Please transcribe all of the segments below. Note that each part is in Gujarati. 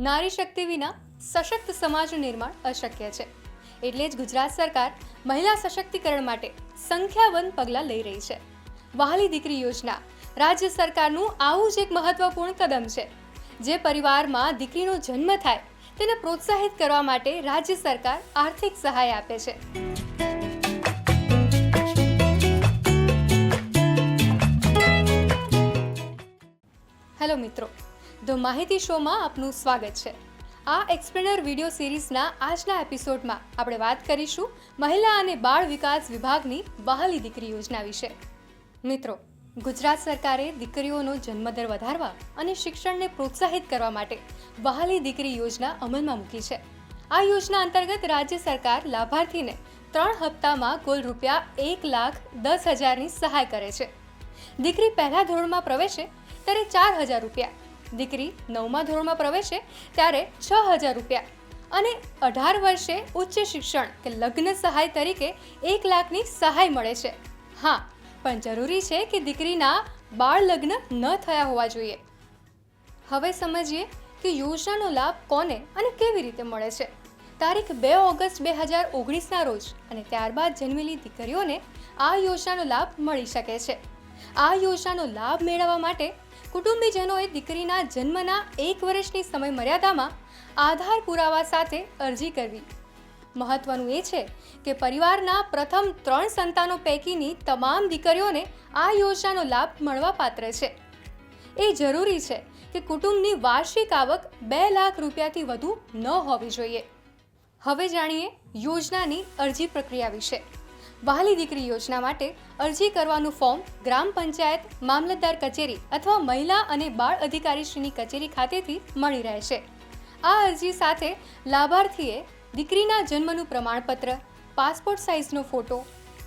નારી શક્તિ વિના સશક્ત સમાજનું નિર્માણ અશક્ય છે. એટલે જ ગુજરાત સરકાર મહિલા સશક્તિકરણ માટે સંખ્યાબંધ પગલાં લઈ રહી છે. વહાલી દીકરી યોજના રાજ્ય સરકારનું આવું જ એક મહત્વપૂર્ણ કદમ છે. જે પરિવારમાં દીકરીનો જન્મ થાય તેને પ્રોત્સાહિત કરવા માટે રાજ્ય સરકાર આર્થિક સહાય આપે છે. હેલો મિત્રો ધ માહિતી શોમાં આપનું સ્વાગત છે. આ એક્સપ્લેનર વિડિયો સિરીઝના આજના એપિસોડમાં આપણે વાત કરીશું મહિલા અને બાળ વિકાસ વિભાગની બહાલી દીકરી યોજના વિશે. મિત્રો, ગુજરાત સરકારે દીકરીઓનો જન્મદર વધારવા અને શિક્ષણને પ્રોત્સાહિત કરવા માટે બહાલી દીકરી યોજના અમલમાં મૂકી છે. આ યોજના અંતર્ગત રાજ્ય સરકાર લાભાર્થીને ત્રણ હપ્તામાં કુલ રૂપિયા એક લાખ દસ હજારની સહાય કરે છે. દીકરી પહેલા ધોરણમાં પ્રવેશે ત્યારે ચાર હજાર રૂપિયા દીકરી નવમા ધોરણમાં પ્રવેશે ત્યારે છ હજાર રૂપિયા અને અઢાર વર્ષે ઉચ્ચ શિક્ષણ કે લગ્ન સહાય તરીકે એક લાખની સહાય મળે છે. હા, પણ જરૂરી છે કે દીકરીના બાળ લગ્ન ન થયા હોવા જોઈએ. હવે સમજીએ કે યોજનાનો લાભ કોને અને કેવી રીતે મળે છે. તારીખ બે ઓગસ્ટ બે હજાર ઓગણીસના રોજ અને ત્યારબાદ જન્મેલી દીકરીઓને આ યોજનાનો લાભ મળી શકે છે. આ યોજનાનો લાભ મેળવવા માટે કુટુંબીજનોએ દીકરીના જન્મના એક વર્ષની સમય મર્યાદામાં આધાર પુરાવા સાથે અરજી કરવી. મહત્વનું એ છે કે પરિવારના પ્રથમ ત્રણ સંતાનો પૈકીની તમામ દીકરીઓને આ યોજનાનો લાભ મળવાપાત્ર છે. એ જરૂરી છે કે કુટુંબની વાર્ષિક આવક બે લાખ રૂપિયાથી વધુ ન હોવી જોઈએ. હવે જાણીએ યોજનાની અરજી પ્રક્રિયા વિશે. વહાલી દીકરી યોજના માટે અરજી કરવાનું ફોર્મ ગ્રામ પંચાયત, મામલતદાર કચેરી અથવા મહિલા અને બાળ અધિકારીશ્રીની કચેરી ખાતેથી મળી રહેશે. આ અરજી સાથે લાભાર્થીએ દીકરીના જન્મનું પ્રમાણપત્ર, પાસપોર્ટ સાઇઝનો ફોટો,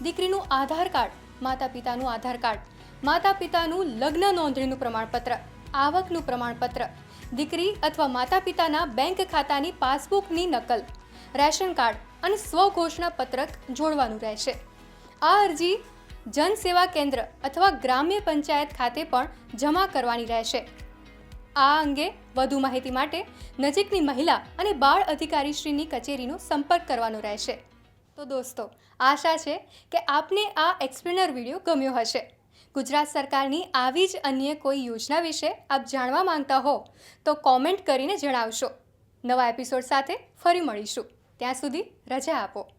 દીકરીનું આધાર કાર્ડ માતા પિતાનું આધાર કાર્ડ માતા પિતાનું લગ્ન નોંધણીનું પ્રમાણપત્ર, આવકનું પ્રમાણપત્ર, દીકરી અથવા માતા પિતાના બેંક ખાતાની પાસબુકની નકલ, રેશન કાર્ડ અને સ્વઘોષણા પત્રક જોડવાનું રહેશે. આ અરજી જન સેવા કેન્દ્ર અથવા ગ્રામ્ય પંચાયત ખાતે પણ જમા કરવાની રહેશે. આ અંગે વધુ માહિતી માટે નજીકની મહિલા અને બાળ અધિકારીશ્રીની કચેરીનો સંપર્ક કરવાનો રહેશે. તો દોસ્તો, આશા છે કે આપને આ એક્સપ્લેનર વીડિયો ગમ્યો હશે. ગુજરાત સરકારની આવી જ અન્ય કોઈ યોજના વિશે આપ જાણવા માંગતા હો, તો કોમેન્ટ કરીને જણાવશો. નવા એપિસોડ સાથે ફરી મળીશું. ત્યાં સુધી રજા આપો.